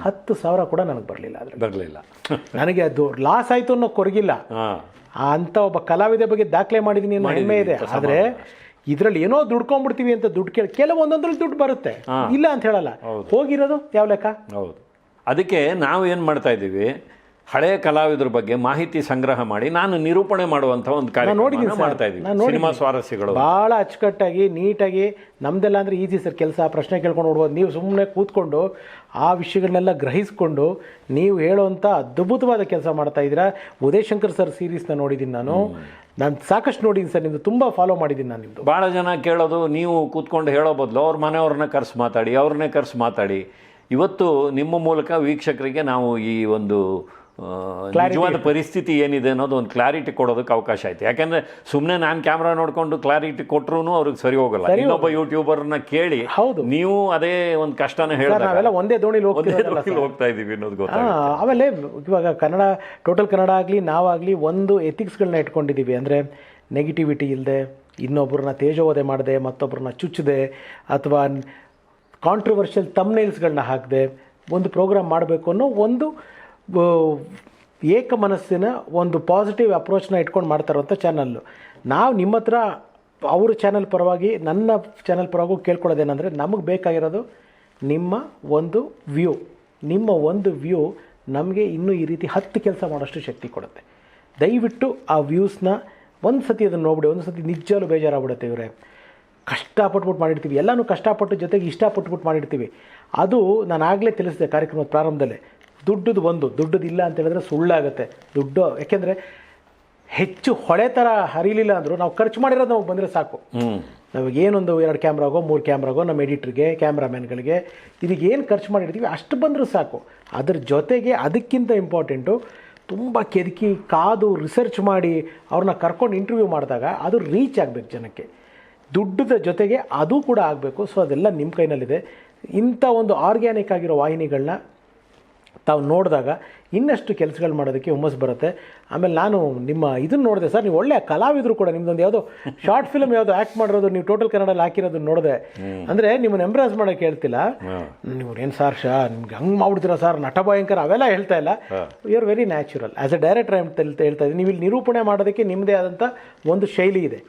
ಹತ್ತು ಸಾವಿರ ಕೂಡ ನನಗೆ ಬರಲಿಲ್ಲ ಅದ್ರ ಬರಲಿಲ್ಲ. [laughs] ನನಗೆ ಅದು ಲಾಸ್ ಆಯ್ತು ಅನ್ನೋ ಕೊರಗಿಲ್ಲ. ಅಂತ ಒಬ್ಬ ಕಲಾವಿದ ಬಗ್ಗೆ ದಾಖಲೆ ಮಾಡಿದ್ದೀನಿ ಅನ್ನೋ ಹೆಮ್ಮೆ ಇದೆ. ಆದರೆ ಇದರಲ್ಲಿ ಏನೋ ದುಡ್ಕೊಂಡ್ಬಿಡ್ತೀವಿ ಅಂತ ದುಡ್ಡು ಕೇಳಿ ಕೆಲವೊಂದೊಂದ್ರಲ್ಲಿ ದುಡ್ಡು ಬರುತ್ತೆ. ಇಲ್ಲ ಅಂತ ಹೇಳಲ್ಲ. ಹೋಗಿರೋದು ಯಾವ ಲೆಕ್ಕ? ಹೌದು. ಅದಕ್ಕೆ ನಾವು ಏನು ಮಾಡ್ತಾ ಇದ್ದೀವಿ? ಹಳೆಯ ಕಲಾವಿದರ ಬಗ್ಗೆ ಮಾಹಿತಿ ಸಂಗ್ರಹ ಮಾಡಿ ನಾನು ನಿರೂಪಣೆ ಮಾಡುವಂಥ ಒಂದು ಕಾರ್ಯಕ್ರಮ ಮಾಡ್ತಾ ಇದ್ದೀವಿ. ಸಿನಿಮಾ ಸ್ವಾರಸ್ಯಗಳು. ಭಾಳ ಅಚ್ಚುಕಟ್ಟಾಗಿ ನೀಟಾಗಿ ನಮ್ದೆಲ್ಲ ಅಂದರೆ ಈಸಿ ಸರ್. ಕೆಲಸ ಪ್ರಶ್ನೆ ಕೇಳ್ಕೊಂಡು ನೋಡ್ಬೋದು ನೀವು ಸುಮ್ಮನೆ ಕೂತ್ಕೊಂಡು ಆ ವಿಷಯಗಳನ್ನೆಲ್ಲ ಗ್ರಹಿಸ್ಕೊಂಡು ನೀವು ಹೇಳುವಂಥ ಅದ್ಭುತವಾದ ಕೆಲಸ ಮಾಡ್ತಾ ಇದ್ದೀರಾ? ಉದಯ್ ಶಂಕರ್ ಸರ್ ಸೀರೀಸ್ನ ನೋಡಿದ್ದೀನಿ ನಾನು. ನಾನು ಸಾಕಷ್ಟು ನೋಡಿದ್ದೀನಿ ಸರ್. ನಿಮ್ಮದು ತುಂಬ ಫಾಲೋ ಮಾಡಿದ್ದೀನಿ ನಾನು ನಿಮ್ಮದು ಭಾಳ ಜನ ಕೇಳೋದು ನೀವು ಕೂತ್ಕೊಂಡು ಹೇಳೋ ಬದಲು ಅವ್ರ ಮನೆಯವ್ರನ್ನ ಕರ್ಸು ಮಾತಾಡಿ ಅವ್ರನ್ನೇ ಕರ್ಸು ಮಾತಾಡಿ. ಇವತ್ತು ನಿಮ್ಮ ಮೂಲಕ ವೀಕ್ಷಕರಿಗೆ ನಾವು ಈ ಒಂದು ನಿಜವಾದ ಪರಿಸ್ಥಿತಿ ಏನಿದೆ ಅನ್ನೋದು ಒಂದು ಕ್ಲಾರಿಟಿ ಕೊಡೋದಕ್ಕೆ ಅವಕಾಶ ಆಯ್ತು. ಯಾಕಂದ್ರೆ ಸುಮ್ಮನೆ ನಾನು ಕ್ಯಾಮ್ರಾ ನೋಡಿಕೊಂಡು ಕ್ಲಾರಿಟಿ ಕೊಟ್ಟರು ಅವ್ರಿಗೆ ಸರಿ ಹೋಗಲ್ಲ. ಇನ್ನೊಬ್ಬ ಯೂಟ್ಯೂಬರ್ನ ಕೇಳಿ ಹೌದು. ನೀವು ಅದೇ ಒಂದು ಕಷ್ಟನ ಹೇಳಿದಾಗ ಒಂದೇ ದೋಣಿಲಿ ಹೋಗ್ತಾ ಇದೀವಿ ಅನ್ನೋದು ಗೊತ್ತಾಗ ಆಮೇಲೆ ಇವಾಗ ಕನ್ನಡ ಟೋಟಲ್ ಕನ್ನಡ ಆಗಲಿ ನಾವಾಗಲಿ ಒಂದು ಎಥಿಕ್ಸ್ಗಳನ್ನ ಇಟ್ಕೊಂಡಿದ್ದೀವಿ. ಅಂದರೆ ನೆಗೆಟಿವಿಟಿ ಇಲ್ಲದೆ ಇನ್ನೊಬ್ಬರನ್ನ ತೇಜೋವಧೆ ಮಾಡಿದೆ ಮತ್ತೊಬ್ಬರನ್ನ ಚುಚ್ಚದೆ ಅಥವಾ ಕಾಂಟ್ರವರ್ಷಿಯಲ್ ತಮ್ನೇಲ್ಸ್ಗಳನ್ನ ಹಾಕದೆ ಒಂದು ಪ್ರೋಗ್ರಾಮ್ ಮಾಡಬೇಕು ಅನ್ನೋ ಒಂದು ಏಕ ಮನಸ್ಸಿನ ಒಂದು ಪಾಸಿಟಿವ್ ಅಪ್ರೋಚ್ನ ಇಟ್ಕೊಂಡು ಮಾಡ್ತಾ ಇರೋಂಥ ಚಾನಲ್ಲು ನಾವು ನಿಮ್ಮ ಹತ್ರ ಅವ್ರ ಚಾನಲ್ ಪರವಾಗಿ, ನನ್ನ ಚಾನಲ್ ಪರವಾಗಿ ಕೇಳ್ಕೊಳ್ಳೋದೇನೆಂದರೆ ನಮಗೆ ಬೇಕಾಗಿರೋದು ನಿಮ್ಮ ಒಂದು ವ್ಯೂ ನಿಮ್ಮ ಒಂದು ವ್ಯೂ ನಮಗೆ ಇನ್ನೂ ಈ ರೀತಿ ಹತ್ತು ಕೆಲಸ ಮಾಡೋಷ್ಟು ಶಕ್ತಿ ಕೊಡುತ್ತೆ. ದಯವಿಟ್ಟು ಆ ವ್ಯೂಸ್ನ ಒಂದು ಸತಿ ಅದನ್ನು ನೋಡ್ಬಿಡಿ ಒಂದು ಸತಿ ನಿಜವಾಗ್ಲೂ ಬೇಜಾರಾಗ್ಬಿಡುತ್ತೆ ಇವರೇ. ಕಷ್ಟಪಟ್ಬಿಟ್ಟು ಮಾಡಿರ್ತೀವಿ. ಎಲ್ಲನೂ ಕಷ್ಟಪಟ್ಟು ಜೊತೆಗೆ ಇಷ್ಟಪಟ್ಬಿಟ್ಟು ಮಾಡಿರ್ತೀವಿ. ಅದು ನಾನು ಆಗಲೇ ತಿಳಿಸಿದೆ ಕಾರ್ಯಕ್ರಮದ ಪ್ರಾರಂಭದಲ್ಲೇ. ದುಡ್ಡದು ಒಂದು ದುಡ್ಡದು ಇಲ್ಲ ಅಂತ ಹೇಳಿದ್ರೆ ಸುಳ್ಳಾಗುತ್ತೆ. ದುಡ್ಡು ಯಾಕೆಂದರೆ ಹೆಚ್ಚು ಹೊಳೆ ಥರ ಹರಿಲಿಲ್ಲ ಅಂದರೂ ನಾವು ಖರ್ಚು ಮಾಡಿರೋದು ನಮಗೆ ಬಂದರೆ ಸಾಕು. ನಮಗೆ ಏನೊಂದು ಎರಡು ಕ್ಯಾಮ್ರಾಗೋ ಮೂರು ಕ್ಯಾಮ್ರಾಗೋ ನಮ್ಮ ಎಡಿಟ್ರಿಗೆ ಕ್ಯಾಮ್ರಾಮ್ಯಾನ್ಗಳಿಗೆ ಇದಕ್ಕೆ ಏನು ಖರ್ಚು ಮಾಡಿರ್ತೀವಿ ಅಷ್ಟು ಬಂದರೂ ಸಾಕು. ಅದ್ರ ಜೊತೆಗೆ ಅದಕ್ಕಿಂತ ಇಂಪಾರ್ಟೆಂಟು ತುಂಬ ಕೆದಕಿ ಕಾದು ರಿಸರ್ಚ್ ಮಾಡಿ ಅವ್ರನ್ನ ಕರ್ಕೊಂಡು ಇಂಟರ್ವ್ಯೂ ಮಾಡಿದಾಗ ಅದು ರೀಚ್ ಆಗಬೇಕು ಜನಕ್ಕೆ. ದುಡ್ಡದ ಜೊತೆಗೆ ಅದು ಕೂಡ ಆಗಬೇಕು. ಸೊ ಅದೆಲ್ಲ ನಿಮ್ಮ ಕೈನಲ್ಲಿದೆ. ಇಂಥ ಒಂದು ಆರ್ಗ್ಯಾನಿಕ್ ಆಗಿರೋ ವಾಹಿನಿಗಳನ್ನ ತಾವು ನೋಡಿದಾಗ ಇನ್ನಷ್ಟು ಕೆಲಸಗಳು ಮಾಡೋದಕ್ಕೆ ಹುಮ್ಮಸ್ಸು ಬರುತ್ತೆ. ಆಮೇಲೆ ನಾನು ನಿಮ್ಮ ಇದನ್ನ ನೋಡಿದೆ ಸರ್ ನೀವು ಒಳ್ಳೆಯ ಕಲಾವಿದರು ಕೂಡ ನಿಮ್ಮದೊಂದು ಯಾವುದೋ ಶಾರ್ಟ್ ಫಿಲ್ಮ್ ಯಾವುದೋ ಆ್ಯಕ್ಟ್ ಮಾಡಿರೋದು ನೀವು ಟೋಟಲ್ ಕನ್ನಡಲ್ಲಿ ಹಾಕಿರೋದನ್ನ ನೋಡಿದೆ. ಅಂದರೆ ನಿಮ್ಮನ್ನು ಎಂಬ್ರಾಸ್ ಮಾಡೋಕ್ಕೆ ಹೇಳ್ತಿಲ್ಲ. ನೀವು ಏನು ಸಾರ್ ಶಾ ನಿಮ್ಗೆ ಹಂಗೆ ಮಾಡ್ಬಿಡ್ತೀರಾ ಸರ್ ನಟ ಭಯಂಕರ ಅವೆಲ್ಲ ಹೇಳ್ತಾ ಇಲ್ಲ. You are very natural as a director ಅಂತ ಹೇಳ್ತಾ ಇದ್ದೀನಿ. ನೀವು ಇಲ್ಲಿ ನಿರೂಪಣೆ ಮಾಡೋದಕ್ಕೆ ನಿಮ್ಮದೇ ಆದಂಥ ಒಂದು ಶೈಲಿ ಇದೆ.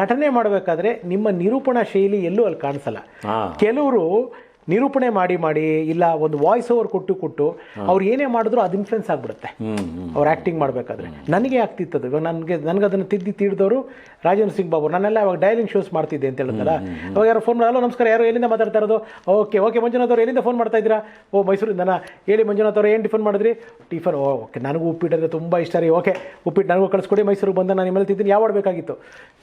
ನಟನೆ ಮಾಡಬೇಕಾದ್ರೆ ನಿಮ್ಮ ನಿರೂಪಣಾ ಶೈಲಿ ಎಲ್ಲೂ ಅಲ್ಲಿ ಕಾಣಿಸಲ್ಲ. ಕೆಲವರು ನಿರೂಪಣೆ ಮಾಡಿ ಮಾಡಿ ಇಲ್ಲ ಒಂದು ವಾಯ್ಸ್ ಓವರ್ ಕೊಟ್ಟು ಕೊಟ್ಟು ಅವ್ರು ಏನೇ ಮಾಡಿದ್ರು ಅದು ಇನ್ಫ್ಲುಯೆನ್ಸ್ ಆಗಿಬಿಡುತ್ತೆ. ಅವ್ರು ಆ್ಯಕ್ಟಿಂಗ್ ಮಾಡಬೇಕಾದ್ರೆ. ನನಗೆ ಆಗ್ತಿತ್ತದು. ಇವಾಗ ನನಗೆ ನನಗೆ ಅದನ್ನು ತಿದ್ದಿ ತೀಡಿದವರು ರಾಜೇಂದ್ರ ಸಿಂಗ್ ಬಾಬು ನಾನೆಲ್ಲ ಅವಾಗ ಡೈಲಿಂಗ್ ಶೋಸ್ ಮಾಡ್ತಿದ್ದೆ ಅಂತ ಹೇಳಿದ್ನಲ್ಲ ಅವಾಗ ಯಾರು ಫೋನ್ ಹಲೋ ನಮಸ್ಕಾರ ಯಾರು ಎಲ್ಲಿಂದ ಮಾತಾಡ್ತಾ ಇರೋದು? ಓಕೆ ಓಕೆ ಮಂಜುನಾಥ್ ಅವ್ರು ಎಲ್ಲಿಂದ ಫೋನ್ ಮಾಡ್ತಾ ಇದ್ದೀರಾ? ಓ ಮೈಸೂರಿಂದ ಹೇಳಿ ಮಂಜುನಾಥ್ ಅವ್ರು ಏನು ಟಿಫನ್ ಮಾಡಿದ್ರಿ? ಟಿಫನ್ ಓ ಓಕೆ ನನಗೂ ಉಪ್ಪಿಟ್ಟಂದ್ರೆ ತುಂಬ ಇಷ್ಟ ರೀ. ಓಕೆ ಉಪ್ಪಿಟ್ಟು ನನಗೂ ಕಳಿಸ್ಕೊಡಿ ಮೈಸೂರಿಗೆ ಬಂದ ನಾನು ನಿಮ್ಮಲ್ಲಿ ತಿದ್ದೀನಿ ಯಾವ ಬೇಕಾಗಿತ್ತು?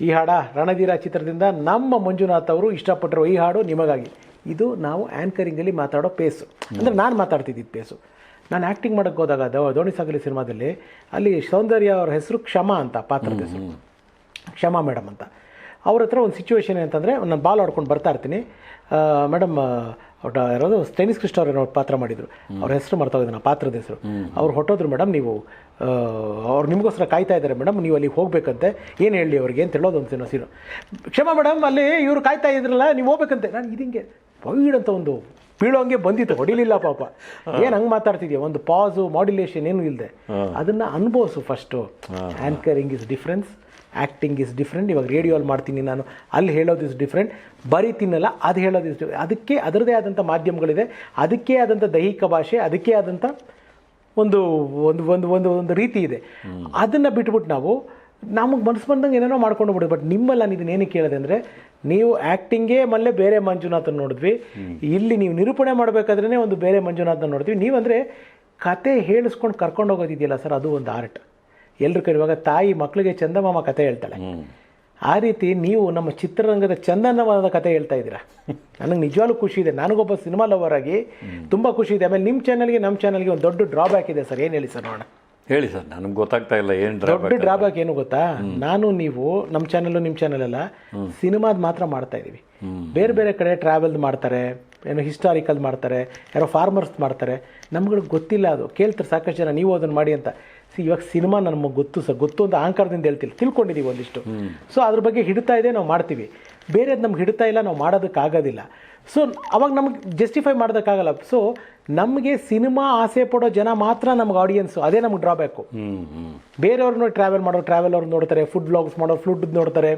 ಈ ಹಾಡ? ರಣಧೀರ ಚಿತ್ರದಿಂದ ನಮ್ಮ ಮಂಜುನಾಥ್ ಅವರು ಇಷ್ಟಪಟ್ಟರು ಈ ಹಾಡು ನಿಮಗಾಗಿ. ಇದು ನಾವು ಆ್ಯಂಕರಿಂಗಲ್ಲಿ ಮಾತಾಡೋ ಪೇಸು ಅಂದರೆ ನಾನು ಮಾತಾಡ್ತಿದ್ದಿದ್ದು ಪೇಸು ನಾನು ಆ್ಯಕ್ಟಿಂಗ್ ಮಾಡೋಕ್ಕೆ ಹೋದಾಗ ದೋಣಿ ಸಾಗಲಿ ಸಿನಿಮಾದಲ್ಲಿ ಅಲ್ಲಿ ಸೌಂದರ್ಯ ಅವ್ರ ಹೆಸರು ಕ್ಷಮಾ ಅಂತ ಪಾತ್ರದ ಹೆಸರು. ಕ್ಷಮಾ ಮೇಡಮ್ ಅಂತ. ಅವ್ರ ಹತ್ರ ಒಂದು ಸಿಚುವೇಶನ್ ಏನಂತಂದರೆ ನಾನು ಬಾಲ್ ಆಡ್ಕೊಂಡು ಬರ್ತಾ ಇರ್ತೀನಿ. ಮೇಡಮ್ ಯಾರೋದು ಯಾರಾவது ಟೆನಿಸ್ ಕೃಷ್ಣ ಅವ್ರು ಏನೋ ಪಾತ್ರ ಮಾಡಿದರು. ಅವ್ರ ಹೆಸರು ಮರ್ತೋಗಿದ್ದು ನಾನು ಪಾತ್ರದ ಹೆಸರು. ಅವ್ರು ಹೊಟ್ಟೋದ್ರು ಮೇಡಮ್ ನೀವು ಅವ್ರು ನಿಮಗೋಸ್ಕರ ಕಾಯ್ತಾ ಇದ್ದಾರೆ ಮೇಡಮ್ ನೀವು ಅಲ್ಲಿಗೆ ಹೋಗಬೇಕಂತೆ. ಏನು ಹೇಳಿ ಅವ್ರಿಗೆ ಅಂತ ಹೇಳೋದು ಒಂದು ಸಿನಿಮಾ ಸೀನು. ಕ್ಷಮಾ ಮೇಡಮ್ ಅಲ್ಲಿ ಇವರು ಕಾಯ್ತಾ ಇದ್ರಲ್ಲ ನೀವು ಹೋಗ್ಬೇಕಂತೆ. ನಾನು ಇದಿಂಗೆ ಅಂತ ಒಂದು ಬೀಳೋಂಗೆ ಬಂದಿತ್ತು ಹೊಡಿಲಿಲ್ಲ ಪಾಪ. ಏನು ಹಂಗೆ ಮಾತಾಡ್ತಿದ್ಯಾ? ಒಂದು ಪಾಸು ಮಾಡ್ಯುಲೇಷನ್ ಏನು ಇಲ್ಲದೆ ಅದನ್ನ ಅನುಭವಿಸು first anchoring is difference acting is different ಇವಾಗ ರೇಡಿಯೋಲ್ಲಿ ಮಾಡ್ತೀನಿ ನಾನು ಅಲ್ಲಿ ಹೇಳೋದು ಇಸ್ ಡಿಫ್ರೆಂಟ್ ಬರೀತೀನಲ್ಲ ಅದು ಹೇಳೋದು ಇಸ್ ಅದಕ್ಕೆ ಅದರದೇ ಆದಂಥ ಮಾಧ್ಯಮಗಳಿದೆ ಅದಕ್ಕೆ ಆದಂಥ ದೈಹಿಕ ಭಾಷೆ ಅದಕ್ಕೆ ಆದಂಥ ಒಂದು ಒಂದು ಒಂದು ಒಂದು ಒಂದು ರೀತಿ ಇದೆ. ಅದನ್ನು ಬಿಟ್ಬಿಟ್ಟು ನಾವು ನಮಗೆ ಮನಸ್ಸು ಬಂದಂಗೆ ಏನೇನೋ ಮಾಡ್ಕೊಂಡು ಬಿಡೋದು ಬಟ್ ನಿಮ್ಮಲ್ಲಿ ನಾನು ಇದನ್ನ ಏನಕ್ಕೆ ಕೇಳಿದೆ ಅಂದರೆ ನೀವು ಆ್ಯಕ್ಟಿಂಗೇ ಮಲ್ಲೇ ಬೇರೆ ಮಂಜುನಾಥನ್ ನೋಡಿದ್ವಿ. ಇಲ್ಲಿ ನೀವು ನಿರೂಪಣೆ ಮಾಡಬೇಕಾದ್ರೇ ಒಂದು ಬೇರೆ ಮಂಜುನಾಥನ ನೋಡಿದ್ವಿ ನೀವಂದರೆ ಕತೆ ಹೇಳಿಸ್ಕೊಂಡು ಕರ್ಕೊಂಡು ಹೋಗೋದಿದೆಯಲ್ಲ ಸರ್ ಅದು ಒಂದು ಆರ್ಟ್ ಎಲ್ಲರೂ ಕೈ ಇವಾಗ ತಾಯಿ ಮಕ್ಕಳಿಗೆ ಚಂದಮಾಮ ಕತೆ ಹೇಳ್ತಾಳೆ. ಆ ರೀತಿ ನೀವು ನಮ್ಮ ಚಿತ್ರರಂಗದ ಚಂದನವಾದ ಕತೆ ಹೇಳ್ತಾ ಇದ್ದೀರಾ? ನನಗೆ ನಿಜವಾಗ್ಲೂ ಖುಷಿ ಇದೆ. ನನಗೊಬ್ಬ ಸಿನಿಮಾ ಲವರ್ ಆಗಿ ತುಂಬ ಖುಷಿ ಇದೆ. ಆಮೇಲೆ ನಿಮ್ಮ ಚಾನಲ್ಗೆ ನಮ್ಮ ಚಾನಲ್ಗೆ ಒಂದು ದೊಡ್ಡ ಡ್ರಾಬ್ಯಾಕ್ ಇದೆ ಸರ್. ಏನು ಹೇಳಿ ಸರ್ ನೋಡೋಣ? ಹೇಳಿ ಸರ್ ನನಗೆ ಗೊತ್ತಾಗ್ತಾ ಇಲ್ಲ ಏನು ದೊಡ್ಡ ಡ್ರಾಬ್ಯಾಕ್ ಏನು ಗೊತ್ತಾ? ನಾನು ನೀವು ನಮ್ಮ ಚಾನಲ್ಲು ನಿಮ್ಮ ಚಾನಲ್ ಎಲ್ಲ ಸಿನಿಮಾದ ಮಾತ್ರ ಮಾಡ್ತಾ ಇದೀವಿ. ಬೇರೆ ಬೇರೆ ಕಡೆ ಟ್ರಾವೆಲ್ದು ಮಾಡ್ತಾರೆ ಏನು ಹಿಸ್ಟಾರಿಕಲ್ ಮಾಡ್ತಾರೆ ಯಾರೋ ಫಾರ್ಮರ್ಸ್ ಮಾಡ್ತಾರೆ. ನಮ್ಗಳಿಗೆ ಗೊತ್ತಿಲ್ಲ ಅದು. ಕೇಳ್ತಾರೆ ಸಾಕಷ್ಟು ಜನ ನೀವು ಅದನ್ನು ಮಾಡಿ ಅಂತ. ಸಿ ಇವಾಗ ಸಿನಿಮಾ ನಮಗೆ ಗೊತ್ತು ಸರ್. ಗೊತ್ತು ಅಂತ ಅಹಂಕಾರದಿಂದ ಹೇಳ್ತಿಲ್ಲ. ತಿಳ್ಕೊಂಡಿದ್ದೀವಿ ಒಂದಿಷ್ಟು. ಸೊ ಅದ್ರ ಬಗ್ಗೆ ಹಿಡಿತಾ ಇದೆ ನಾವು ಮಾಡ್ತೀವಿ. ಬೇರೆದು ನಮ್ಗೆ ಹಿಡಿತಾ ಇಲ್ಲ ನಾವು ಮಾಡೋದಕ್ಕಾಗೋದಿಲ್ಲ. ಸೊ ಅವಾಗ ನಮ್ಗೆ ಜಸ್ಟಿಫೈ ಮಾಡೋದಕ್ಕಾಗಲ್ಲ. ಸೊ ನಮಗೆ ಸಿನಿಮಾ ಆಸೆ ಪಡೋ ಜನ ಮಾತ್ರ ನಮ್ಗೆ ಆಡಿಯನ್ಸು ಅದೇ ನಮ್ಗೆ ಡ್ರಾಬ್ಯಾಕು ಬೇರೆಯವ್ರನ್ನ ಟ್ರಾವೆಲ್ ಮಾಡೋರು ಟ್ರಾವೆಲ್ ಅವ್ರು ನೋಡ್ತಾರೆ ಫುಡ್ ಬ್ಲಾಗ್ಸ್ ಮಾಡೋರು ಫುಡ್ ನೋಡ್ತಾರೆ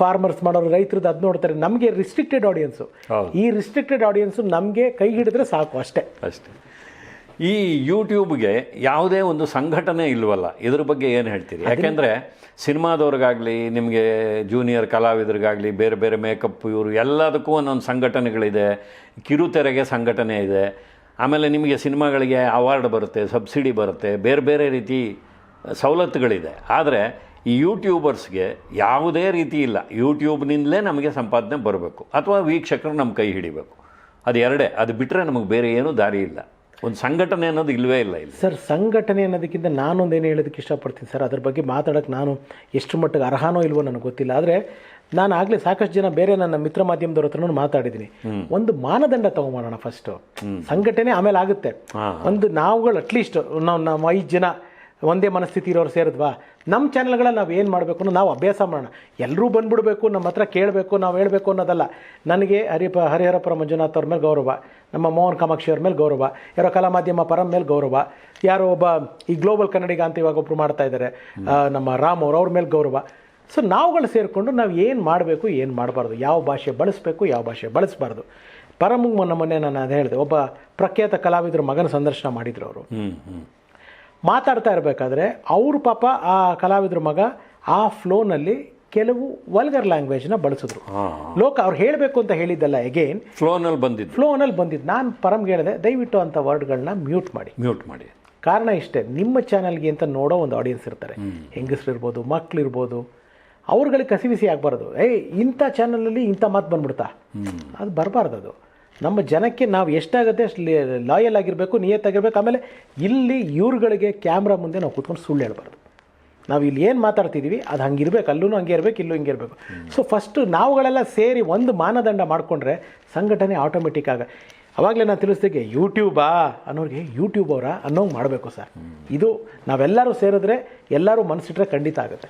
ಫಾರ್ಮರ್ಸ್ ಮಾಡೋರು ರೈತರದ್ದು ಅದು ನೋಡ್ತಾರೆ. ನಮಗೆ ರಿಸ್ಟ್ರಿಕ್ಟೆಡ್ ಆಡಿಯನ್ಸು ಈ ರಿಸ್ಟ್ರಿಕ್ಟೆಡ್ ಆಡಿಯನ್ಸು ನಮಗೆ ಕೈ ಹಿಡಿದ್ರೆ ಸಾಕು ಅಷ್ಟೇ. ಅಷ್ಟೇ. ಈ ಯೂಟ್ಯೂಬ್ಗೆ ಯಾವುದೇ ಒಂದು ಸಂಘಟನೆ ಇಲ್ವಲ್ಲ ಇದ್ರ ಬಗ್ಗೆ ಏನು ಹೇಳ್ತೀರಿ? ಯಾಕೆಂದರೆ ಸಿನಿಮಾದವ್ರಿಗಾಗಲಿ ನಿಮಗೆ ಜೂನಿಯರ್ ಕಲಾವಿದರಿಗಾಗಲಿ ಬೇರೆ ಬೇರೆ ಮೇಕಪ್ ಇವರು ಎಲ್ಲದಕ್ಕೂ ಒಂದೊಂದು ಸಂಘಟನೆಗಳಿದೆ ಕಿರುತೆರೆಗೆ ಸಂಘಟನೆ ಇದೆ. ಆಮೇಲೆ ನಿಮಗೆ ಸಿನಿಮಾಗಳಿಗೆ ಅವಾರ್ಡ್ ಬರುತ್ತೆ ಸಬ್ಸಿಡಿ ಬರುತ್ತೆ ಬೇರೆ ಬೇರೆ ರೀತಿ ಸವಲತ್ತುಗಳಿದೆ. ಆದರೆ ಈ ಯೂಟ್ಯೂಬರ್ಸ್ಗೆ ಯಾವುದೇ ರೀತಿ ಇಲ್ಲ. ಯೂಟ್ಯೂಬ್ನಿಂದಲೇ ನಮಗೆ ಸಂಪಾದನೆ ಬರಬೇಕು. ಅಥವಾ ವೀಕ್ಷಕರು ನಮ್ಮ ಕೈ ಹಿಡಿಬೇಕು. ಅದು ಎರಡೇ. ಅದು ಬಿಟ್ಟರೆ ನಮಗೆ ಬೇರೆ ಏನೂ ದಾರಿ ಇಲ್ಲ. ಒಂದು ಸಂಘಟನೆ ಅನ್ನೋದು ಇಲ್ಲವೇ ಇಲ್ಲ ಇಲ್ಲಿ. ಸರ್ ಸಂಘಟನೆ ಅನ್ನೋದಕ್ಕಿಂತ ನಾನೊಂದೇನು ಹೇಳೋದಕ್ಕೆ ಇಷ್ಟಪಡ್ತೀನಿ ಸರ್ ಅದ್ರ ಬಗ್ಗೆ ಮಾತಾಡೋಕ್ಕೆ ನಾನು ಎಷ್ಟು ಮಟ್ಟಿಗೆ ಅರ್ಹನೋ ಇಲ್ವೋ ನನಗೆ ಗೊತ್ತಿಲ್ಲ. ಆದರೆ ನಾನು ಆಗಲೇ ಸಾಕಷ್ಟು ಜನ ಬೇರೆ ನನ್ನ ಮಿತ್ರ ಮಾಧ್ಯಮದವ್ರ ಹತ್ರನೂ ಮಾತಾಡಿದ್ದೀನಿ ಒಂದು ಮಾನದಂಡ ತಗೊಂಬೋಣ ಫಸ್ಟು ಸಂಘಟನೆ ಆಮೇಲೆ ಆಗುತ್ತೆ. ಒಂದು ನಾವುಗಳು ಅಟ್ಲೀಸ್ಟ್ ನಾವು ನಮ್ಮ ಐದು ಜನ ಒಂದೇ ಮನಸ್ಥಿತಿ ಇರೋರು ಸೇರಿದ್ವಾ? ನಮ್ಮ ಚಾನಲ್ಗಳಲ್ಲಿ ನಾವು ಏನು ಮಾಡಬೇಕು ಅನ್ನೋ ನಾವು ಅಭ್ಯಾಸ ಮಾಡೋಣ. ಎಲ್ಲರೂ ಬಂದ್ಬಿಡಬೇಕು ನಮ್ಮ ಹತ್ರ ಕೇಳಬೇಕು ನಾವು ಹೇಳಬೇಕು ಅನ್ನೋದಲ್ಲ. ನನಗೆ ಹರಿಪ ಹರಿಹರಪುರ ಮಂಜುನಾಥ್ ಅವ್ರ ಮೇಲೆ ಗೌರವ. ನಮ್ಮ ಮೋಹನ್ ಕಾಮಾಕ್ಷಿ ಅವ್ರ ಮೇಲೆ ಗೌರವ. ಯಾರೋ ಕಲಾ ಮಾಧ್ಯಮ ಪರಂ ಮೇಲೆ ಗೌರವ. ಯಾರೋ ಒಬ್ಬ ಈ ಗ್ಲೋಬಲ್ ಕನ್ನಡಿಗ ಅಂತ ಇವಾಗ ಒಬ್ಬರು ಮಾಡ್ತಾ ಇದ್ದಾರೆ ನಮ್ಮ ರಾಮ್ ಅವರು ಅವ್ರ ಮೇಲೆ ಗೌರವ. ಸೊ ನಾವುಗಳು ಸೇರಿಕೊಂಡು ನಾವು ಏನು ಮಾಡಬೇಕು ಏನು ಮಾಡಬಾರ್ದು. ಯಾವ ಭಾಷೆ ಬಳಸಬೇಕು ಯಾವ ಭಾಷೆ ಬಳಸಬಾರ್ದು. ಪರಮ ಮೊನ್ನೆ ಮೊನ್ನೆ ನಾನು ಅದು ಹೇಳಿದೆ ಒಬ್ಬ ಪ್ರಖ್ಯಾತ ಕಲಾವಿದರ ಮಗನ ಸಂದರ್ಶನ ಮಾಡಿದ್ರು ಅವರು. ಮಾತಾಡ್ತಾ ಇರಬೇಕಾದ್ರೆ ಅವ್ರ ಪಾಪ ಆ ಕಲಾವಿದ್ರ ಮಗ ಆ ಫ್ಲೋನಲ್ಲಿ ಕೆಲವು ವಲ್ಗರ್ ಲ್ಯಾಂಗ್ವೇಜ್ನ ಬಳಸಿದ್ರು. ಲೋಕ ಅವ್ರು ಹೇಳಬೇಕು ಅಂತ ಹೇಳಿದ್ದಲ್ಲ ಎಗೇನ್ ಫ್ಲೋನಲ್ಲಿ ಬಂದಿದ್ದು. ಫ್ಲೋನಲ್ಲಿ ಬಂದಿದ್ದು. ನಾನು ಪರಮ್ಗೆ ಹೇಳಿದೆ ದಯವಿಟ್ಟು ಅಂಥ ವರ್ಡ್ಗಳನ್ನ ಮ್ಯೂಟ್ ಮಾಡಿ. ಮ್ಯೂಟ್ ಮಾಡಿ. ಕಾರಣ ಇಷ್ಟೇ ನಿಮ್ಮ ಚಾನಲ್ಗೆ ಅಂತ ನೋಡೋ ಒಂದು ಆಡಿಯನ್ಸ್ ಇರ್ತಾರೆ. ಹೆಂಗಸರು ಇರ್ಬೋದು ಮಕ್ಳು ಇರ್ಬೋದು ಅವ್ರುಗಳಿಗೆ ಕಸಿವಿಸಿ ಆಗಬಾರ್ದು. ಏಯ್ ಇಂಥ ಚಾನಲಲ್ಲಿ ಇಂಥ ಮಾತು ಬಂದ್ಬಿಡ್ತಾ. ಅದು ಬರಬಾರ್ದು ಅದು. ನಮ್ಮ ಜನಕ್ಕೆ ನಾವು ಎಷ್ಟಾಗುತ್ತೆ ಅಷ್ಟು ಲಾಯಲ್ ಆಗಿರಬೇಕು ನಿಯತ್ತಾಗಿರಬೇಕು ಆಮೇಲೆ ಇಲ್ಲಿ ಇವ್ರುಗಳಿಗೆ ಕ್ಯಾಮ್ರಾ ಮುಂದೆ ನಾವು ಕೂತ್ಕೊಂಡು ಸುಳ್ಳು ಹೇಳ್ಬಾರ್ದು. ನಾವು ಇಲ್ಲಿ ಏನು ಮಾತಾಡ್ತಿದ್ದೀವಿ ಅದು ಹಂಗಿರ್ಬೇಕು ಅಲ್ಲೂ ಹಂಗೆ ಇರಬೇಕು, ಇಲ್ಲೂ ಹಿಂಗೆ ಇರಬೇಕು. ಸೊ ಫಸ್ಟು ನಾವುಗಳೆಲ್ಲ ಸೇರಿ ಒಂದು ಮಾನದಂಡ ಮಾಡಿಕೊಂಡ್ರೆ ಸಂಘಟನೆ ಆಟೋಮೆಟಿಕ್ ಆಗ. ಅವಾಗಲೇ ನಾನು ತಿಳಿಸ್ದಕ್ಕೆ ಯೂಟ್ಯೂಬಾ ಅನ್ನೋರಿಗೆ ಯೂಟ್ಯೂಬ್ ಅವರ? ಅನ್ನೋಂಗೆ ಮಾಡಬೇಕು ಸರ್. ಇದು ನಾವೆಲ್ಲರೂ ಸೇರಿದ್ರೆ ಎಲ್ಲರೂ ಮನಸ್ಸಿಟ್ರೆ ಖಂಡಿತ ಆಗುತ್ತೆ.